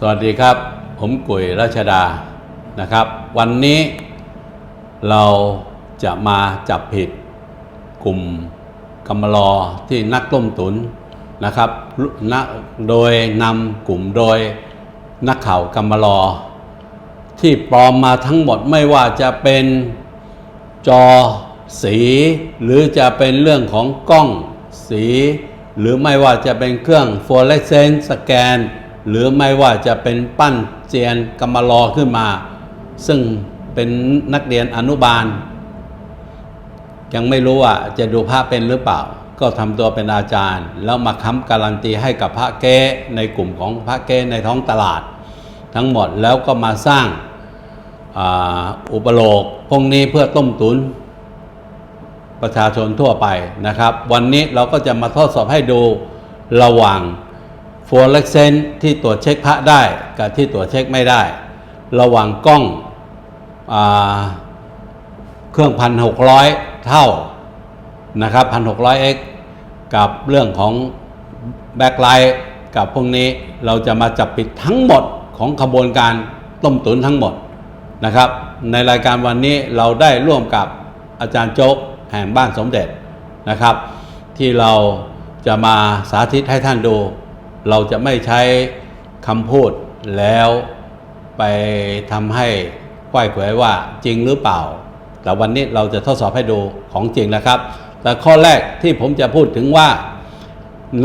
สวัสดีครับ ผมกุยราชดานะครับ วันนี้เราจะมาจับผิดกลุ่มกำมลอที่นักต้มตุนนะครับนะโดยนำกลุ่มโดยนักข่าวกำมลอ ที่ปลอมมาทั้งหมดไม่ว่าจะเป็นจอสี หรือจะเป็นเรื่องของกล้องสี หรือไม่ว่าจะเป็นเครื่องฟลูออเรสเซนต์สแกน หรือไม่ว่าจะเป็นปั้นเจียนกำมะลอขึ้นมา ซึ่งเป็นนักเรียนอนุบาล ยังไม่รู้ว่าจะดูพระเป็นหรือเปล่า ก็ทำตัวเป็นอาจารย์ แล้วมาค้ำการันตีให้กับพระเก้ในกลุ่มของพระเก้ในท้องตลาด ทั้งหมดแล้วก็มาสร้างอ,อุปโลกพวกนี้เพื่อต้มตุนประชาชนทั่วไปนะครับ วันนี้เราก็จะมาทดสอบให้ดูระหว่าง ฟลูออเรสเซนที่ตรวจเช็คพระได้กับที่ตรวจเช็คไม่ได้ ระหว่างกล้องอเครื่องพันหกร้อยเท่านะครับพันหกร้อยเอ็กกับเรื่องของแบ็คไลท์กับพวกนี้เราจะมาจับปิดทั้งหมดของขบวนการต้มตุ๋นทั้งหมดนะครับ ในรายการวันนี้เราได้ร่วมกับอาจารย์โจ๊กแห่งบ้านสมเด็จนะครับ ที่เราจะมาสาธิตให้ท่านดู เราจะไม่ใช้คำพูดแล้วไปทำให้ไหว้เขวว่าจริงหรือเปล่า แต่วันนี้เราจะทดสอบให้ดูของจริงนะครับ แต่ข้อแรกที่ผมจะพูดถึงว่า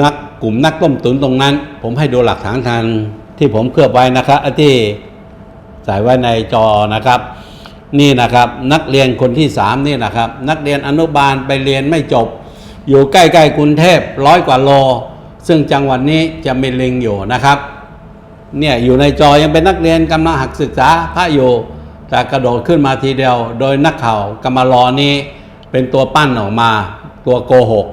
นักกลุ่มนักต้มตุนตรงนั้น ผมให้ดูหลักฐานทางที่ผมเคลือบไว้นะครับที่ใส่ไว้ในจอนะครับ นี่นะครับนักเรียนคนที่สามนี่นะครับ นักเรียนอนุบาลไปเรียนไม่จบ อยู่ใกล้ๆกรุงเทพร้อยกว่าโล ซึ่งจังหวัดนี้จะมีลิงอยู่นะครับ เนี่ยอยู่ในจอยังเป็นนักเรียนกำลังหักศึกษาพระอยู่แต่กระโดดขึ้นมาทีเดียว โดยนักข่าวกำมารอนี้เป็นตัวปั้นออกมา ตัวโกหก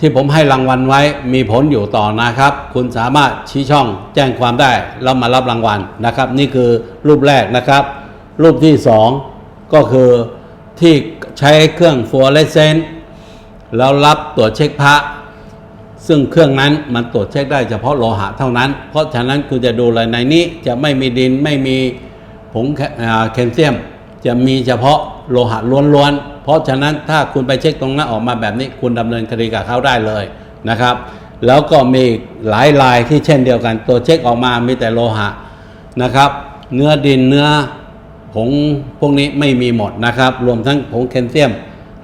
ที่ผมให้รางวัลไว้มีผลอยู่ต่อนะครับ คุณสามารถชี้ช่องแจ้งความได้แล้วมารับรางวัลนะครับ นี่คือรูปแรกนะครับ รูปที่สองก็คือที่ใช้เครื่องฟลูออเรสเซนต์แล้วรับตรวจเช็คพระ ซึ่งเครื่องนั้นมันตรวจเช็คได้เฉพาะโลหะเท่านั้น เพราะฉะนั้นคุณจะดูเลยในนี้จะไม่มีดินไม่มีผงแคลเซียม จะมีเฉพาะโลหะล้วนๆ เพราะฉะนั้นถ้าคุณไปเช็คตรงนั้นออกมาแบบนี้ คุณดำเนินคดีกับเขาได้เลยนะครับ แล้วก็มีหลายลายที่เช่นเดียวกัน ตัวเช็คออกมามีแต่โลหะนะครับ เนื้อดินเนื้อผงพวกนี้ไม่มีหมดนะครับ รวมทั้งผงแคลเซียม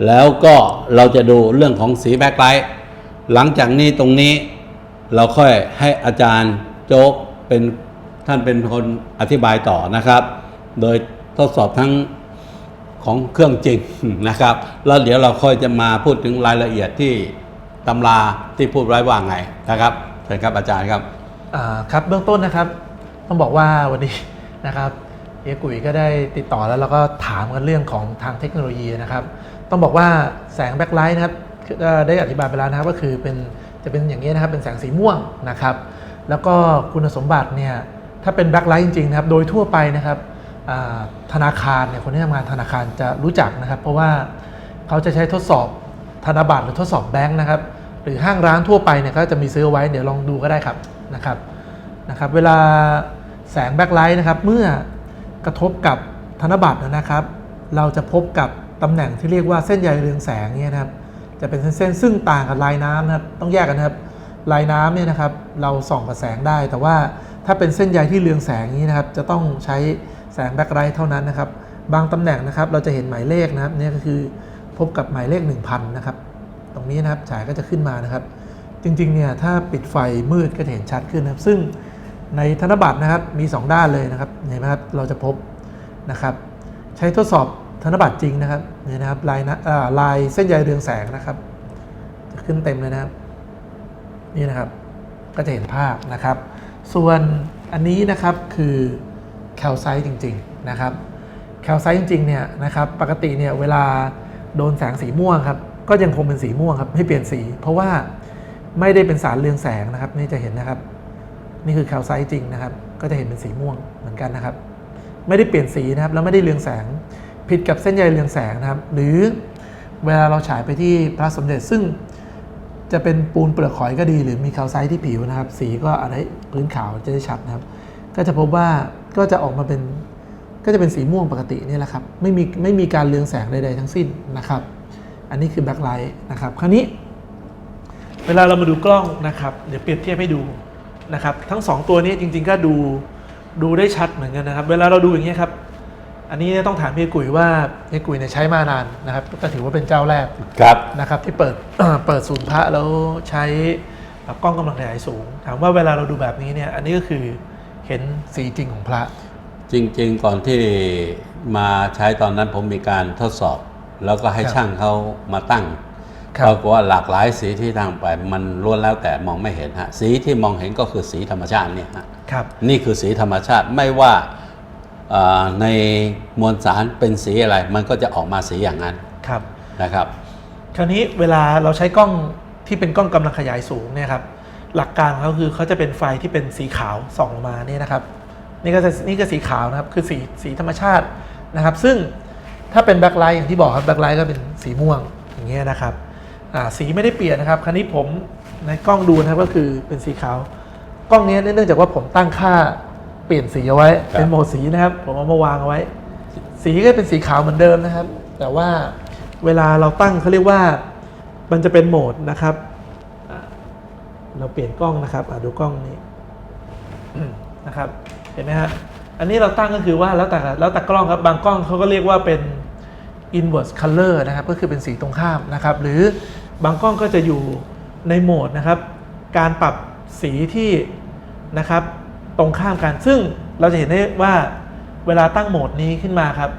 แล้วก็เราจะดูเรื่องของสีแบ็คไลท์ หลังจากนี้ตรงนี้เราค่อยให้อาจารย์โจ๊กเป็นท่านเป็นคนอธิบายต่อนะครับ โดยทดสอบทั้งของเครื่องจริงนะครับ แล้วเดี๋ยวเราค่อยจะมาพูดถึงรายละเอียดที่ตำราที่พูดไว้ว่าไงนะครับเชิญครับอาจารย์ครับครับเบื้องต้นนะครับ ต้องบอกว่าวันนี้นะครับเอกุยก็ได้ติดต่อแล้วเราก็ถามกันเรื่องของทางเทคโนโลยีนะครับ ต้องบอกว่าแสงแบ็คไลท์นะครับ ได้อธิบายไปแล้วนะครับก็คือเป็นจะเป็นอย่างนี้นะครับเป็นแสงสีม่วงนะครับ แล้วก็คุณสมบัติเนี่ยถ้าเป็นแบ็คไลท์จริงๆนะครับโดยทั่วไปนะครับธนาคารเนี่ยคนที่ทำงานธนาคารจะรู้จักนะครับ เพราะว่าเขาจะใช้ทดสอบธนบัตรหรือทดสอบแบงค์นะครับ หรือห้างร้านทั่วไปเนี่ยก็จะมีซื้อไว้เดี๋ยวลองดูก็ได้ครับนะครับนะครับ เวลาแสงแบ็คไลท์นะครับเมื่อกระทบกับธนบัตรนะครับ เราจะพบกับตำแหน่งที่เรียกว่าเส้นใยเรืองแสงเนี่ยนะครับ จะเป็นเส้นๆซึ่งต่างกับลายน้ำนะครับต้องแยกกันนะครับลายน้ำเนี่ยนะครับเราส่องกับแสงได้ แต่ว่าถ้าเป็นเส้นใยที่เรืองแสงนี้นะครับ จะต้องใช้แสงแบ็คไลท์เท่านั้นนะครับ บางตำแหน่งนะครับ เราจะเห็นหมายเลขนะครับนี่ก็คือพบกับหมายเลข 1000 นะครับ ตรงนี้นะครับฉายก็จะขึ้นมานะครับ จริงๆเนี่ยถ้าปิดไฟมืดก็จะเห็นชัดขึ้นนะครับ ซึ่งในธนบัตรนะครับมี 2 ด้านเลยนะครับเห็นไหมครับเราจะพบนะครับ ใช้ทดสอบ ธนบัตรจริงนะครับเนี่ยนะครับลายนะลายเส้นใยเรืองแสงนะครับ จะขึ้นเต็มเลยนะครับ นี่นะครับก็จะเห็นภาพนะครับ ส่วนอันนี้นะครับคือแคลไซต์จริง ๆนะครับ แคลไซต์จริงๆเนี่ยนะครับ ปกติเนี่ยเวลาโดนแสงสีม่วงครับก็ยังคงเป็นสีม่วงครับไม่เปลี่ยนสี เพราะว่าไม่ได้เป็นสารเรืองแสงนะครับ นี่จะเห็นนะครับ นี่คือแคลไซต์จริงนะครับ ก็จะเห็นเป็นสีม่วงเหมือนกันนะครับ ไม่ได้เปลี่ยนสีนะครับแล้วไม่ได้เรืองแสง ผิดกับเส้นใยเรืองแสงนะครับ หรือเวลาเราฉายไปที่พระสมเด็จซึ่งจะเป็นปูนเปลือกหอยก็ดี หรือมีแคลไซต์ที่ผิวนะครับ สีก็อะไรพื้นขาวจะได้ชัดนะครับ ก็จะพบว่าก็จะออกมาเป็นก็จะเป็นสีม่วงปกตินี่แหละครับ ไม่มีไม่มีการเรืองแสงใดๆทั้งสิ้นนะครับ อันนี้คือแบ็คไลท์นะครับ คราวนี้ เวลาเรามาดูกล้องนะครับ เดี๋ยวเปรียบเทียบให้ดูนะครับ ทั้งสองตัวนี้จริงๆก็ดูดูได้ชัดเหมือนกันนะครับ เวลาเราดูอย่างนี้ยครับ อันนี้ต้องถามพี่กุยว่าพี่กุยเนี่ยใช้มานานนะครับก็ถือว่าเป็นเจ้าแรกครับนะครับ ที่เปิดเปิดศูนย์พระแล้วใช้แบบกล้องกำลังขยายสูง ถามว่าเวลาเราดูแบบนี้เนี่ย อันนี้ก็คือเห็นสีจริงของพระ จริง ๆ ก่อนที่มาใช้ตอนนั้นผมมีการทดสอบ แล้วก็ให้ครับช่างเขามาตั้งครับปรากฏว่าหลากหลายสีที่ทางไปมันล้วนแล้วแต่มองไม่เห็นฮะสีที่มองเห็นก็คือสีธรรมชาติเนี่ยฮะครับนี่คือสีธรรมชาติไม่ว่าเอ่อ ในมวลสารเป็นสีอะไร มันก็จะออกมาสีอย่างนั้นครับนะครับ คราวนี้เวลาเราใช้กล้องที่เป็นกล้องกำลังขยายสูงเนี่ยครับหลักการของเขาคือเขาจะเป็นไฟที่เป็นสีขาวส่องลงมาเนี่ยนะครับ นี่ก็จะนี่ก็สีขาวนะครับคือสีสีธรรมชาตินะครับ ซึ่งถ้าเป็นแบ็คไลท์อย่างที่บอกครับแบ็คไลท์ก็เป็นสีม่วงอย่างเงี้ยนะครับอ่าสีไม่ได้เปลี่ยนนะครับ คราวนี้ผมในกล้องดูนะครับก็คือเป็นสีขาว กล้องนี้เนื่องจากว่าผมตั้งค่า เปลี่ยนสีเอาไว้ ครับ เป็นโหมดสีนะครับ ผมเอามาวางเอาไว้ สีก็เป็นสีขาวเหมือนเดิมนะครับ แต่ว่าเวลาเราตั้งเขาเรียกว่า มันจะเป็นโหมดนะครับอ่าเราเปลี่ยนกล้องนะครับอะดูกล้องนี้ นะครับ เห็นไหมฮะอันนี้เราตั้งก็คือว่าแล้วแต่แล้วแต่กล้องครับ บางกล้องเขาก็เรียกว่าเป็น inverse color นะครับ ก็คือเป็นสีตรงข้ามนะครับ หรือบางกล้องก็จะอยู่ในโหมดนะครับ การปรับสีที่นะครับ ตรงข้ามกัน ซึ่งเราจะเห็นได้ว่าเวลาตั้งโหมดนี้ขึ้นมาครับ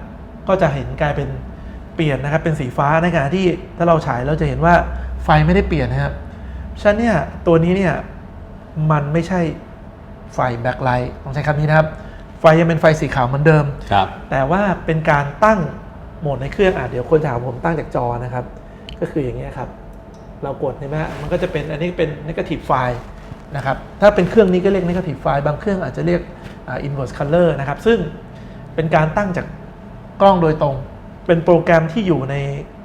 ก็จะเห็นกลายเป็นเปลี่ยนนะครับเป็นสีฟ้าในขณะที่ถ้าเราฉายเราจะเห็นว่าไฟไม่ได้เปลี่ยนนะครับฉะนั้นเนี่ยตัวนี้เนี่ยมันไม่ใช่ไฟแบ็คไลท์ต้องใช้คำนี้นะครับ ไฟยังเป็นไฟสีขาวเหมือนเดิม ครับ แต่ว่าเป็นการตั้งโหมดในเครื่องอะเดี๋ยวคนถามผมตั้งจากจอนะครับ ก็คืออย่างนี้ยครับ เรากดเห็นไหมฮะมันก็จะเป็นอันนี้เป็น negative file นะครับถ้าเป็นเครื่องนี้ก็เรียก negative file บางเครื่องอาจจะเรียกอ่า inverse color นะครับ ซึ่งเป็นการตั้งจากกล้องโดยตรง เป็นโปรแกรมที่อยู่ใน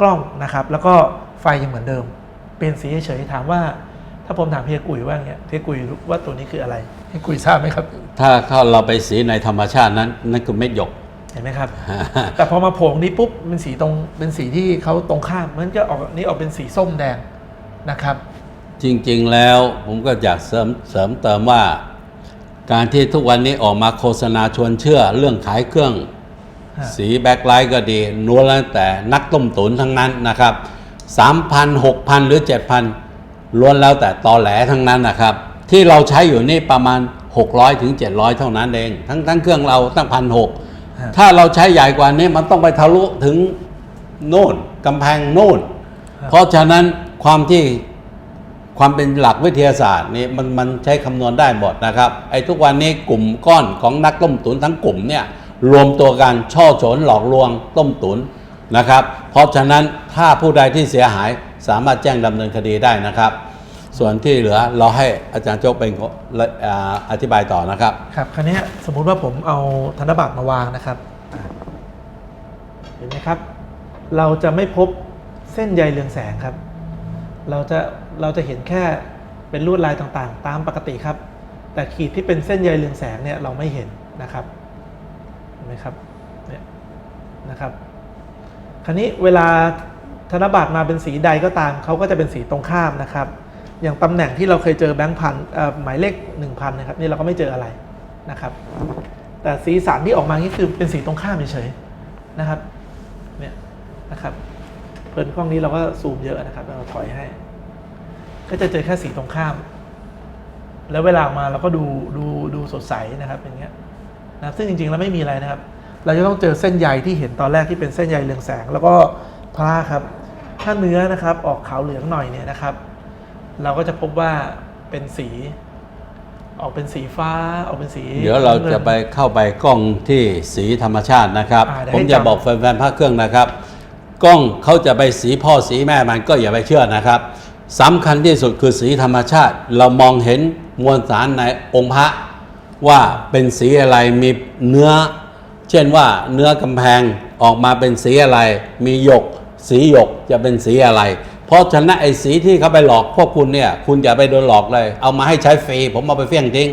กล้องนะครับ แล้วก็ไฟยังเหมือนเดิม เป็นสีเฉยๆถามว่า ถ้าผมถามเฮียกุยว่าอย่างเงี้ยเฮียกุยรู้ว่าตัวนี้คืออะไรเฮียกุยทราบไหมครับ ถ้าเข้าเราไปสีในธรรมชาตินั้น นั่นคือเม็ดหยกเห็นไหมครับ แต่พอมาโผล่นี้ปุ๊บเป็นสีตรงเป็นสีที่เขาตรงข้ามมันจะออกนี่ออกเป็นสีส้มแดงนะครับ จริงๆแล้วผมก็อยากเสริมเสริมเติมว่า การที่ทุกวันนี้ออกมาโฆษณาชวนเชื่อเรื่องขายเครื่องฮะสีแบ็คไลท์ก็ดีนัวแล้วแต่นักต้มตุ๋นทั้งนั้นนะครับ3,000 6,000หรือ7,000ล้วนแล้วแต่ตอแหลทั้งนั้นนะครับ ที่เราใช้อยู่นี่ประมาณ 600ถึง700 เท่านั้นเอง ทั้งทั้งเครื่องเราตั้งพันหกฮะถ้าเราใช้ใหญ่กว่านี้มันต้องไปทะลุถึงโน่นกำแพงโน่น เพราะฉะนั้นความที่ ความเป็นหลักวิทยาศาสตร์นี่มันมันใช้คำนวณได้หมดนะครับไอ้ทุกวันนี้กลุ่มก้อนของนักต้มตุ๋นทั้งกลุ่มเนี่ยรวมตัวกันช่อฉนหลอกลวงต้มตุ๋นนะครับ เพราะฉะนั้นถ้าผู้ใดที่เสียหายสามารถแจ้งดำเนินคดีได้นะครับ ส่วนที่เหลือเราให้อาจารย์โจ๊กเป็นออธิบายต่อนะครับ ครับคราวนี้สมมุติว่าผมเอาธนบัตรมาวางนะครับเห็นไหมครับ เราจะไม่พบเส้นใยเรืองแสงครับ เราจะเราจะเห็นแค่เป็นลวดลายต่างๆ ตามปกติครับ แต่ขีดที่เป็นเส้นใยเรืองแสงเนี่ยเราไม่เห็นนะครับเห็นไหมครับเนี่ยนะครับคราวนี้เวลาธนบัตรมาเป็นสีใดก็ตามเขาก็จะเป็นสีตรงข้ามนะครับ อย่างตำแหน่งที่เราเคยเจอแบงค์พันหมายเลข 1,000นะครับนี่เราก็ไม่เจออะไรนะครับ แต่สีสันที่ออกมานี่คือเป็นสีตรงข้ามเฉยๆนะครับเนี่ยนะครับ เพิ่นกล้องนี้เราก็ซูมเยอะนะครับเราถอยให้ ก็จะเจอแค่สีตรงข้าม แล้วเวลาออกมาเราก็ดูดูดูสดใสนะครับอย่างเงี้ยนะครับซึ่งจริงๆแล้วไม่มีอะไรนะครับ เราจะต้องเจอเส้นใยที่เห็นตอนแรกที่เป็นเส้นใยเรืองแสง แล้วก็พลาครับ ถ้าเนื้อนะครับออกขาวเหลืองหน่อยเนี่ยนะครับ เราก็จะพบว่าเป็นสี ออกเป็นสีฟ้า ออกเป็นสี เดี๋ยวเราจะไปเข้าไปกล้องที่สีธรรมชาตินะครับอ่าเดี๋ยวผมให้จะจำบอกแฟนๆภาคเครื่องนะครับ กล้องเขาจะไปสีพ่อสีแม่มันก็อย่าไปเชื่อนะครับสำคัญที่สุดคือสีธรรมชาติ เรามองเห็นมวลสารในองค์พระว่าเป็นสีอะไรมีเนื้อ เช่นว่าเนื้อกำแพงออกมาเป็นสีอะไร มีหยก สีหยกจะเป็นสีอะไร เพราะฉะนั้นไอ้สีที่เขาไปหลอกพวกคุณเนี่ย คุณอย่าไปโดนหลอกเลย เอามาให้ใช้ฟรีผมเอาไปเฟี้ยงทิ้ง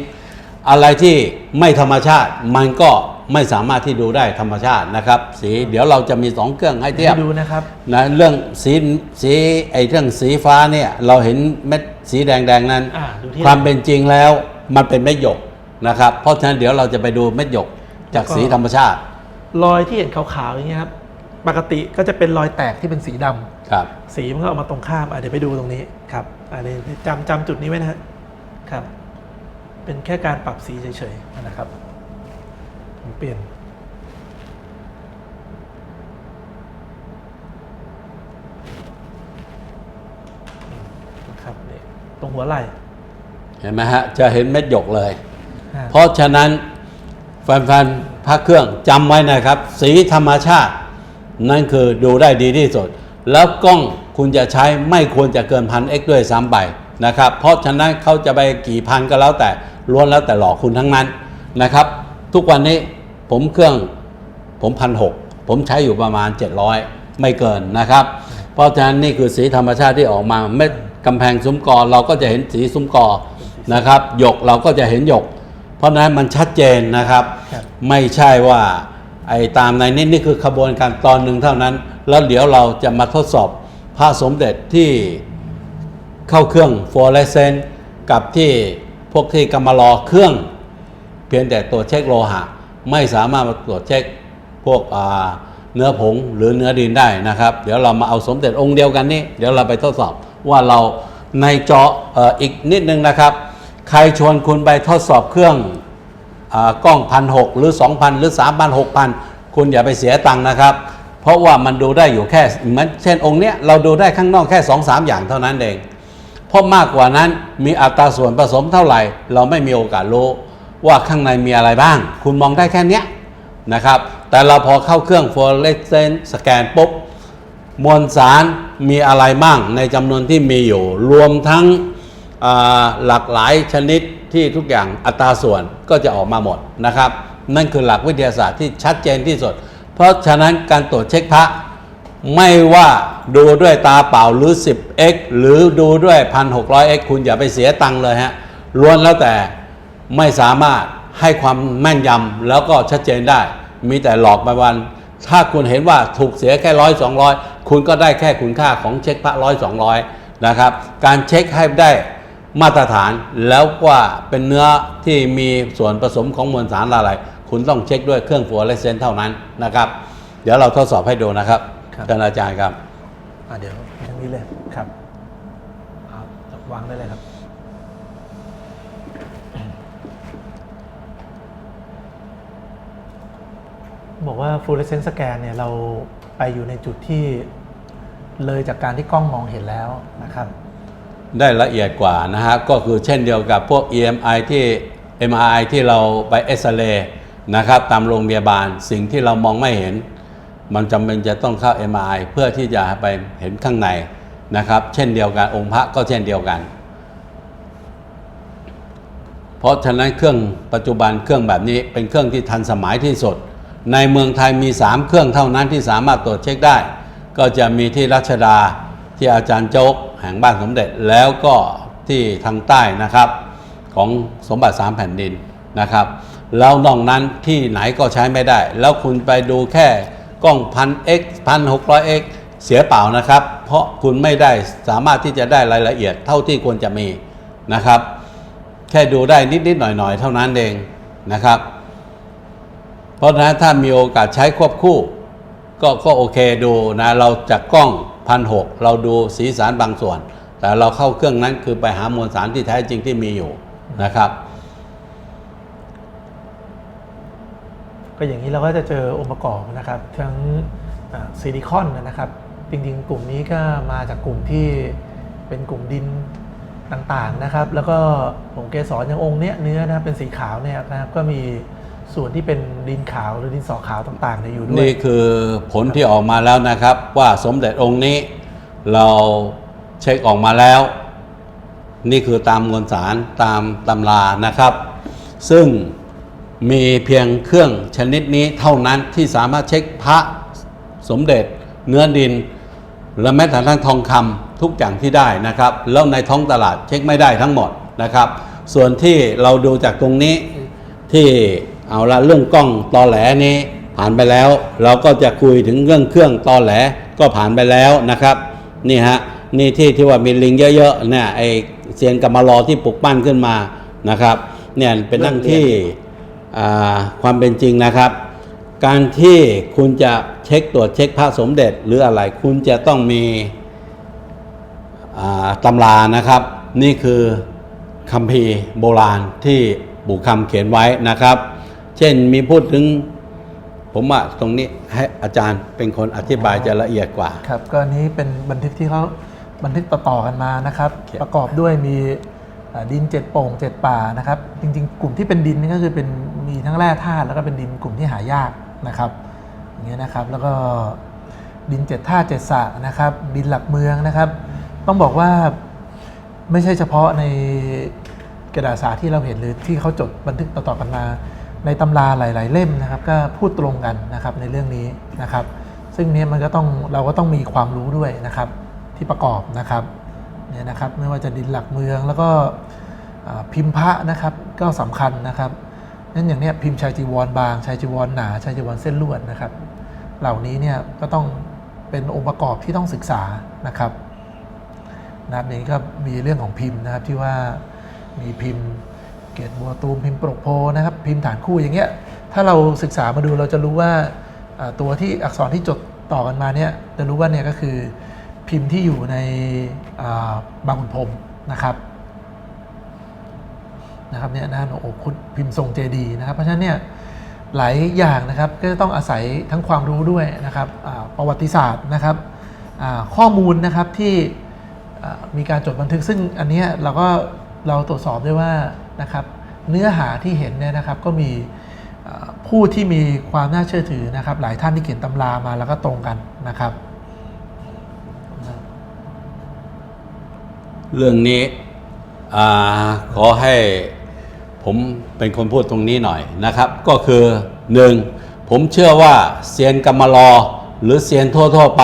อะไรที่ไม่ธรรมชาติมันก็ ไม่สามารถที่ดูได้ธรรมชาตินะครับ สีเดี๋ยวเราจะมีสองเครื่องให้เทียบให้ดูนะครับนะเรื่องสีสีไอ้เรื่องสีฟ้าเนี่ยเราเห็นเม็ดสีแดงๆนั้นอ่าดูที่ความเป็นจริงแล้วมันเป็นเม็ดหยกนะครับ เพราะฉะนั้นเดี๋ยวเราจะไปดูเม็ดหยกจากสีธรรมชาติ รอยที่เห็นขาวๆอย่างเงี้ยครับปกติก็จะเป็นรอยแตกที่เป็นสีดำครับ สีมันก็ออกมาตรงข้ามอะเดี๋ยวไปดูตรงนี้ครับอันนี้จำจำจุดนี้ไว้นะฮะครับ เป็นแค่การปรับสีเฉยๆนะครับ ผมเปลี่ยน นะครับนี่ตรงหัวไหล่ เห็นไหมฮะ จะเห็นเม็ดหยกเลยอ่าเพราะฉะนั้นแฟนๆพระเครื่องจำไว้นะครับ สีธรรมชาติ นั่นคือดูได้ดีที่สุด แล้วกล้องคุณจะใช้ไม่ควรจะเกินพันเอ็กด้วยซ้ำไปนะครับ เพราะฉะนั้นเขาจะไปกี่พันก็แล้วแต่ล้วนแล้วแต่หลอกคุณทั้งนั้นนะครับ ทุกวันนี้ ผมเครื่องผมพันหกผมใช้อยู่ประมาณ 700 ไม่เกินนะครับ เพราะฉะนั้นนี่คือสีธรรมชาติที่ออกมาเม็ดกำแพงซุ้มกอเราก็จะเห็นสีซุ้มกอนะครับ หยกเราก็จะเห็นหยก เพราะฉะนั้นมันชัดเจนนะครับครับ ไม่ใช่ว่าไอ้ตามในนี้นี่คือขบวนการตอนหนึ่งเท่านั้น แล้วเดี๋ยวเราจะมาทดสอบพระสมเด็จที่เข้าเครื่องฟลูออเรสเซนต์กับที่พวกที่กำมารอเครื่อง เพียงแต่ตรวจเช็คโลหะ ไม่สามารถมาตรวจเช็คพวกเนื้อผงหรือเนื้อดินได้นะครับ เดี๋ยวเรามาเอาสมเด็จองค์เดียวกันนี่เดี๋ยวเราไปทดสอบว่าเราในจอเอ่ออีกนิดนึงนะครับ ใครชวนคุณไปทดสอบเครื่องอกล้องพันหหรือ 2,000 หรือ 3,000 6,000 คุณอย่าไปเสียตังค์นะครับ เพราะว่ามันดูได้อยู่แค่เหมือนเช่นองค์เนี้ยเราดูได้ข้างนอกแค่ 2-3 อย่างเท่านั้นเองเพราะมากกว่านั้นมีอัตราส่วนผสมเท่าไหร่ เราไม่มีโอกาสรู้ ว่าข้างในมีอะไรบ้าง คุณมองได้แค่นี้นะครับ แต่เราพอเข้าเครื่องฟลูออเรสเซนต์สแกนปุ๊บมวลสารมีอะไรบ้าง ในจำนวนที่มีอยู่ รวมทั้งหลากหลายชนิดที่ทุกอย่างอัตราส่วนก็จะออกมาหมดนะครับ นั่นคือหลักวิทยาศาสตร์ที่ชัดเจนที่สุด เพราะฉะนั้นการตรวจเช็คพระไม่ว่าดูด้วยตาเปล่าหรือ 10x หรือดูด้วย 1,600x คุณอย่าไปเสียตังค์เลยฮะล้วนแล้วแต่ ไม่สามารถให้ความแม่นยำแล้วก็ชัดเจนได้ มีแต่หลอกไปวัน ถ้าคุณเห็นว่าถูกเสียแค่ร้อยสองร้อยคุณก็ได้แค่คุณค่าของเช็คพระร้อยสองร้อยนะครับ การเช็คให้ได้มาตรฐานแล้วว่าเป็นเนื้อที่มีส่วนผสมของมวลสารอะไร คุณต้องเช็คด้วยเครื่องฟลูออเรสเซนต์เท่านั้นนะครับ เดี๋ยวเราทดสอบให้ดูนะครับครับท่านอาจารย์ครับอะเดี๋ยวทางนี้เลยครับเอาวางได้เลยครับ บอกว่า fluorescent scan เนี่ยเราไปอยู่ในจุดที่เลยจากการที่กล้องมองเห็นแล้วนะครับได้ละเอียดกว่านะฮะ ก็คือเช่นเดียวกับพวก EMI ที่ MRI ที่เราไปเอ็กซเรย์นะครับ ตามโรงพยาบาลสิ่งที่เรามองไม่เห็น มันจำเป็นจะต้องเข้า MRI เพื่อที่จะไปเห็นข้างในนะครับ เช่นเดียวกันองค์พระก็เช่นเดียวกัน เพราะฉะนั้นเครื่องปัจจุบันเครื่องแบบนี้เป็นเครื่องที่ทันสมัยที่สุด ในเมืองไทยมี 3 เครื่องเท่านั้นที่สามารถตรวจเช็คได้ ก็จะมีที่รัชดาที่อาจารย์โจ๊กแห่งบ้านสมเด็จแล้วก็ที่ทางใต้นะครับของสมบัติสามแผ่นดินนะครับแล้วนอกนั้นที่ไหนก็ใช้ไม่ได้ แล้วคุณไปดูแค่กล้องพัน x พันหกร้อย x เสียเปล่านะครับ เพราะคุณไม่ได้สามารถที่จะได้รายละเอียดเท่าที่ควรจะมีนะครับ แค่ดูได้นิด ๆ หน่อย ๆ เท่านั้นเองนะครับ เพราะฉะนั้นถ้ามีโอกาสใช้ควบคู่ ก็ก็โอเคดูนะเราจากกล้องพันหกเราดูสีสารบางส่วน แต่เราเข้าเครื่องนั้นคือไปหามวลสารที่แท้จริงที่มีอยู่นะครับ ก็อย่างนี้เราก็จะเจอองค์ประกอบนะครับ ทั้งซิลิคอนนะครับจริงๆ กลุ่มนี้ก็มาจากกลุ่มที่เป็นกลุ่มดินต่างๆนะครับ แล้วก็ผงเกสรอย่างองค์เนี้ยเนื้อนะเป็นสีขาวเนี่ยนะครับก็มี ส่วนที่เป็นดินขาวหรือดินสอขาวต่างๆเนี่ยอยู่ด้วยนี่คือผลที่ออกมาแล้วนะครับ ว่าสมเด็จองค์นี้ เราเช็คออกมาแล้ว นี่คือตามมวลสารตามตำรานะครับ ซึ่งมีเพียงเครื่องชนิดนี้เท่านั้นที่สามารถเช็คพระสมเด็จเนื้อดิน และแม้แต่ทั้งทองคำทุกอย่างที่ได้นะครับ แล้วในท้องตลาดเช็คไม่ได้ทั้งหมดนะครับ ส่วนที่เราดูจากตรงนี้ที่ เอาละเรื่องกล้องตอแหลนี้ผ่านไปแล้ว เราก็จะคุยถึงเรื่องเครื่องตอแหลก็ผ่านไปแล้วนะครับนี่ฮะนี่ที่ที่ว่ามีลิงเยอะๆเนี่ยไอเซียนกำมารอที่ปลุกปั้นขึ้นมานะครับเนี่ยเป็นเรื่องที่อ่าความเป็นจริงนะครับ การที่คุณจะเช็คตรวจเช็คพระสมเด็จหรืออะไรคุณจะต้องมีอ่าตำรานะครับ นี่คือคัมภีร์โบราณที่บุคำเขียนไว้นะครับ เช่นมีพูดถึง ผมว่าตรงนี้ให้อาจารย์เป็นคนอธิบายจะละเอียดกว่า ครับก็อันนี้เป็นบันทึกที่เขาบันทึกต่อๆกันมานะครับ ครับประกอบด้วยมีอ่าดินเจ็ดโป่งเจ็ดป่านะครับ จริงๆ กลุ่มที่เป็นดินนี่ก็คือเป็นมีทั้งแร่ธาตุแล้วก็เป็นดินกลุ่มที่หายากนะครับอย่างเงี้ยนะครับแล้วก็ดินเจ็ดธาตุเจ็ดสระนะครับ ดินหลักเมืองนะครับ ต้องบอกว่าไม่ใช่เฉพาะในกระดาษสาที่เราเห็นหรือที่เขาจดบันทึกต่อๆกันมา ในตำราหลาย ๆ เล่มนะครับ ก็พูดตรงกันนะครับในเรื่องนี้นะครับ ซึ่งเนี้ยมันก็ต้องเราก็ต้องมีความรู้ด้วยนะครับที่ประกอบนะครับเนี่ยนะครับไม่ว่าจะดินหลักเมืองแล้วก็พิมพ์พระนะครับก็สำคัญนะครับนั่นอย่างเนี้ยพิมพ์ชายจีวรบางชายจีวรหนาชายจีวรเส้นลวดนะครับ เหล่านี้เนี่ยก็ต้องเป็นองค์ประกอบที่ต้องศึกษานะครับนะครับนี้ก็มีเรื่องของพิมพ์นะครับที่ว่ามีพิมพ์ เกตบัวตูมพิมพ์ปรกโพนะครับพิมพ์ฐานคู่อย่างเงี้ยถ้าเราศึกษามาดูเราจะรู้ว่าตัวที่อักษรที่จดต่อกันมาเนี่ยจะรู้ว่าเนี่ยก็คือพิมพ์ที่อยู่ในบางขุนพรมนะครับนะครับเนี่ยนะโอ้คุดพิมพ์ทรงเจดีนะครับ เพราะฉะนั้นเนี่ยหลายอย่างนะครับก็จะต้องอาศัยทั้งความรู้ด้วยนะครับประวัติศาสตร์นะครับข้อมูลนะครับที่มีการจดบันทึกซึ่งอันเนี้ยเราก็เราตรวจสอบได้ว่า นะครับเนื้อหาที่เห็นเนี่ยนะครับก็มีผู้ที่มีความน่าเชื่อถือนะครับ หลายท่านที่เขียนตำรามาแล้วก็ตรงกันนะครับ เรื่องนี้อขอให้ผมเป็นคนพูดตรงนี้หน่อยนะครับ ก็คือหนึ่งผมเชื่อว่าเซียนกรรมลอหรือเซียนทั่วๆไป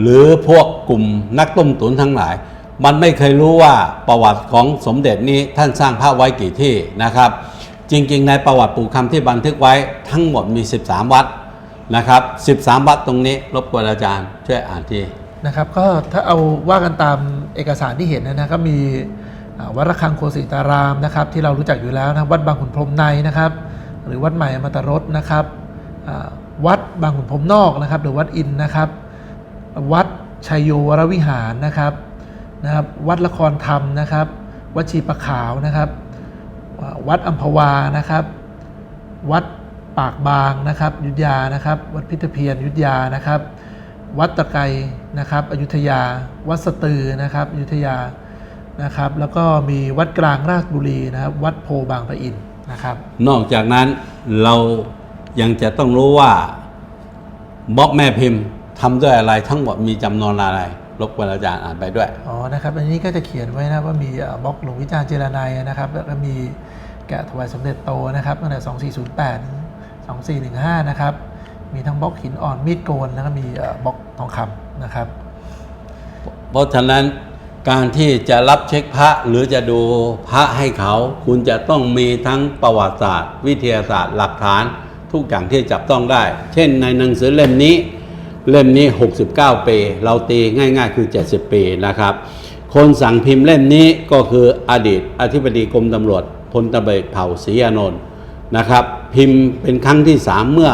หรือพวกกลุ่มนักต้มตุนทั้งหลาย มันไม่เคยรู้ว่าประวัติของสมเด็จนี้ท่านสร้างพระไว้กี่ที่นะครับ จริงๆ ในประวัติปู่คำที่บันทึกไว้ทั้งหมดมี 13 วัดนะครับ 13 วัดตรงนี้รบกวนอาจารย์ช่วยอ่านทีนะครับก็ถ้าเอาว่ากันตามเอกสารที่เห็นนะนะก็มีวัดระฆังโคสิตารามนะครับที่เรารู้จักอยู่แล้วนะวัดบางขุนพรมในนะครับ หรือวัดใหม่อมตะรสนะครับวัดบางขุนพรมนอกนะครับ หรือวัดอินนะครับ วัดชัยโยวรวิหารนะครับ นะครับวัดละครธรรมนะครับวัดชีประขาวนะครับ วัดอัมพวานะครับ วัดปากบางนะครับ ยุธยานะครับ วัดพิทเพียรยุธยานะครับ วัดตะไกรนะครับ อยุธยา วัดสตือนะครับอยุธยานะครับ แล้วก็มีวัดกลางราชบุรีนะครับ วัดโพบางปะอินนะครับ นอกจากนั้นเรายังจะต้องรู้ว่าบล็อกแม่พิมพ์ทำด้วยอะไรทั้งหมดมีจำนวนอะไร รบกวนอาจารย์อ่านไปด้วย อ๋อ นะครับ อันนี้ก็จะเขียนไว้นะว่ามีเอ่อบล็อกหลวงวิจารณ์เจรนายนะครับ แล้วก็มีแกะถวายสมเด็จโตนะครับตั้งแต่ 2408ถึง2415 นะครับ มีทั้งบล็อกหินอ่อนมีดโกน แล้วก็มีเอ่อบล็อกทองคำนะครับ เพราะฉะนั้นการที่จะรับเช็คพระหรือจะดูพระให้เขา คุณจะต้องมีทั้งประวัติศาสตร์ วิทยาศาสตร์หลักฐาน ทุกอย่างที่จับต้องได้ เช่นในหนังสือเล่มนี้ เล่มนี้ 69 ปี เราตีง่ายๆ คือ 70 ปีนะครับ คนสั่งพิมพ์เล่มนี้ก็คืออดีตอธิบดีกรมตำรวจพลตำรวจเผ่าศรีอานนท์นะครับ พิมพ์เป็นครั้งที่ 3 เมื่อ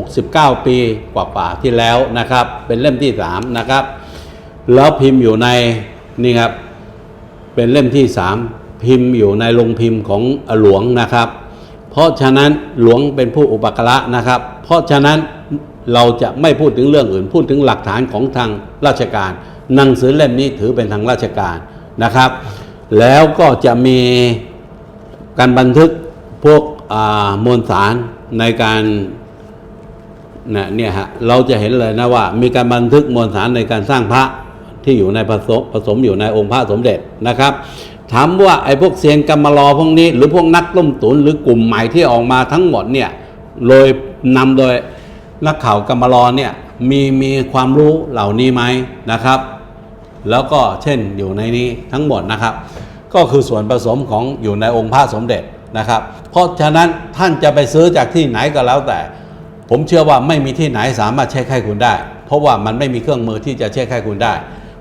69 ปีกว่าๆที่แล้วนะครับ เป็นเล่มที่ 3 นะครับ แล้วพิมพ์อยู่ในนี่ครับเป็นเล่มที่สามพิมพ์อยู่ในโรงพิมพ์ของหลวงนะครับ เพราะฉะนั้นหลวงเป็นผู้อุปการะนะครับ เพราะฉะนั้น เราจะไม่พูดถึงเรื่องอื่น พูดถึงหลักฐานของทางราชการ หนังสือเล่มนี้ถือเป็นทางราชการนะครับ แล้วก็จะมีการบันทึกพวกมวลสารในการนะเนี่ยฮะเราจะเห็นเลยนะว่า มีการบันทึกมวลสารในการสร้างพระที่อยู่ในผสมผสมอยู่ในองค์พระสมเด็จนะครับถามว่าไอ้พวกเซียนกรรมลอพวกนี้ หรือพวกนักต้มตุนหรือกลุ่มใหม่ที่ออกมาทั้งหมดเนี่ยโดยนำโดย นักข่าวกรรมลอเนี่ยมีมีความรู้เหล่านี้ไหมนะครับ แล้วก็เช่นอยู่ในนี้ทั้งหมดนะครับ ก็คือส่วนผสมของอยู่ในองค์พระสมเด็จนะครับ เพราะฉะนั้นท่านจะไปซื้อจากที่ไหนก็แล้วแต่ ผมเชื่อว่าไม่มีที่ไหนสามารถเช็คให้คุณได้ เพราะว่ามันไม่มีเครื่องมือที่จะเช็คให้คุณได้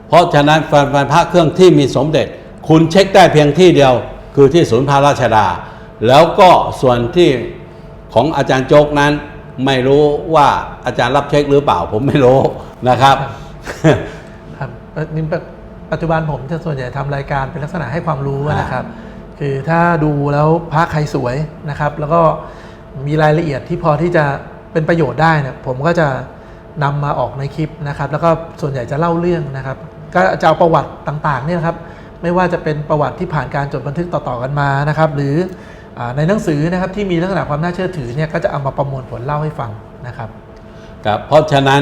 เพราะฉะนั้นแฟนๆพระเครื่องที่มีสมเด็จ คุณเช็คได้เพียงที่เดียว คือที่ศูนย์พระราชดา แล้วก็ส่วนที่ของอาจารย์โจกนั้น ไม่รู้ว่าอาจารย์รับเช็คหรือเปล่าผมไม่รู้นะครับ ครับนี่ปปัจจุบันผมจะส่วนใหญ่ทำรายการเป็นลักษณะให้ความรู้นะครับ คือถ้าดูแล้วพระใครสวยนะครับ แล้วก็มีรายละเอียดที่พอที่จะเป็นประโยชน์ได้เนี่ยผมก็จะนำมาออกในคลิปนะครับ แล้วก็ส่วนใหญ่จะเล่าเรื่องนะครับ ก็จะเอาประวัติต่างๆเนี่ยนะครับ ไม่ว่าจะเป็นประวัติที่ผ่านการจดบันทึกต่อๆกันมานะครับ หรืออา ในหนังสือนะครับที่มีลักษณะความน่าเชื่อถือเนี่ยก็จะเอามาประมวลผลเล่าให้ฟังนะครับครับเพราะฉะนั้น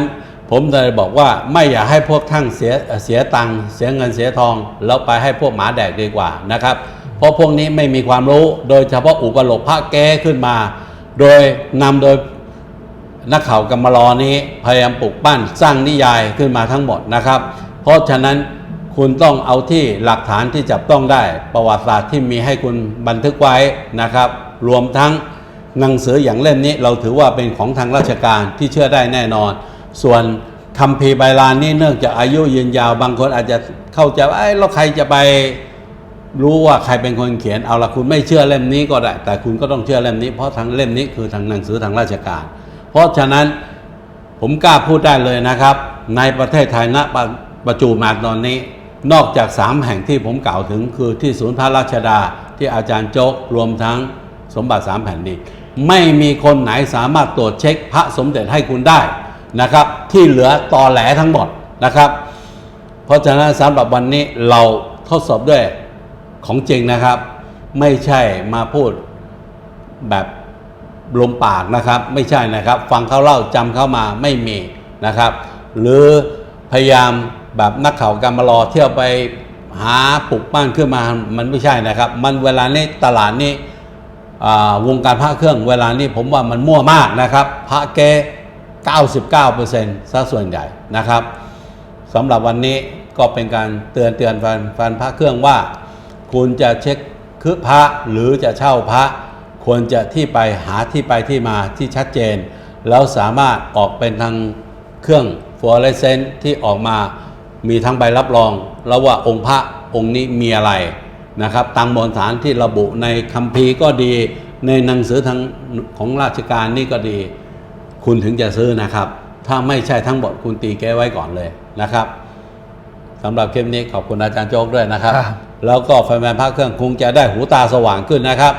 ผมเลยบอกว่าไม่อยากให้พวกท่านเสียเสียตังค์เสียเงินเสียทอง แล้วไปให้พวกหมาแดกดีกว่านะครับ เพราะพวกนี้ไม่มีความรู้โดยเฉพาะอุปโลกพระแก้ขึ้นมา โดยนำโดยนักข่าวกำมารอนี้พยายามปลุกปั้นสร้างนิยายขึ้นมาทั้งหมดนะครับ เพราะฉะนั้น คุณต้องเอาที่หลักฐานที่จับต้องได้ ประวัติศาสตร์ที่มีให้คุณบันทึกไว้นะครับ รวมทั้งหนังสืออย่างเล่มนี้เราถือว่าเป็นของทางราชการที่เชื่อได้แน่นอน ส่วนคำพีร์ไบลานนี่เนื่องจากอายุยืนยาวบางคนอาจจะเข้าใจว่าเอ้แล้วใครจะไปรู้ว่าใครเป็นคนเขียนเอาละคุณไม่เชื่อเล่มนี้ก็ได้ แต่คุณก็ต้องเชื่อเล่มนี้ เพราะทางเล่มนี้คือทางหนังสือทางราชการ เพราะฉะนั้นผมกล้าพูดได้เลยนะครับ ในประเทศไทยณปปัจจุบันตอนนี้ นอกจากสามแห่งที่ผมกล่าวถึงคือที่ศูนย์พระราชดาที่อาจารย์โจ๊กรวมทั้งสมบัติสามแผ่นดินไม่มีคนไหนสามารถตรวจเช็คพระสมเด็จให้คุณได้นะครับ ที่เหลือตอแหลทั้งหมดนะครับ เพราะฉะนั้นสำหรับวันนี้เราทดสอบด้วยของจริงนะครับ ไม่ใช่มาพูดแบบลมปากนะครับ ไม่ใช่นะครับ ฟังเขาเล่าจำเขามาไม่มีนะครับ หรือพยายาม แบบนักข่าวกรรมารอเที่ยวไปหาปลุกปั้นขึ้นมามันไม่ใช่นะครับ มันเวลานี้ตลาดนี้วงการพระเครื่องเวลานี้ผมว่ามันมั่วมากนะครับ พระเก้99%ซะส่วนใหญ่นะครับสำหรับวันนี้ก็เป็นการเตือนเตือนแฟนแฟนพระเครื่องว่า คุณจะเช็คคือพระหรือจะเช่าพระควรจะที่ไปหาที่ไปที่มาที่ชัดเจน แล้วสามารถออกเป็นทางเครื่องฟลูออเรสเซนต์ที่ออกมา มีทั้งใบรับรองแล้วว่าองค์พระองค์นี้มีอะไรนะครับตามมวลฐานที่ระบุในคัมภีร์ก็ดีในหนังสือทางของราชการนี่ก็ดี คุณถึงจะซื้อนะครับ ถ้าไม่ใช่ทั้งหมดคุณตีแก้ไว้ก่อนเลยนะครับสำหรับคลิปนี้ขอบคุณอาจารย์โจ๊กด้วยนะครับครับ แล้วก็แฟนๆพระเครื่องคงจะได้หูตาสว่างขึ้นนะครับ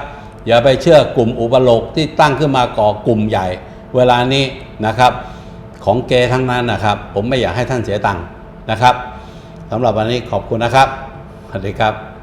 อย่าไปเชื่อกลุ่มอุปโลกที่ตั้งขึ้นมาก่อกลุ่มใหญ่ เวลานี้นะครับ ของเกทั้งนั้นนะครับ ผมไม่อยากให้ท่านเสียตังค์ นะครับสำหรับวันนี้ขอบคุณนะครับสวัสดีครับ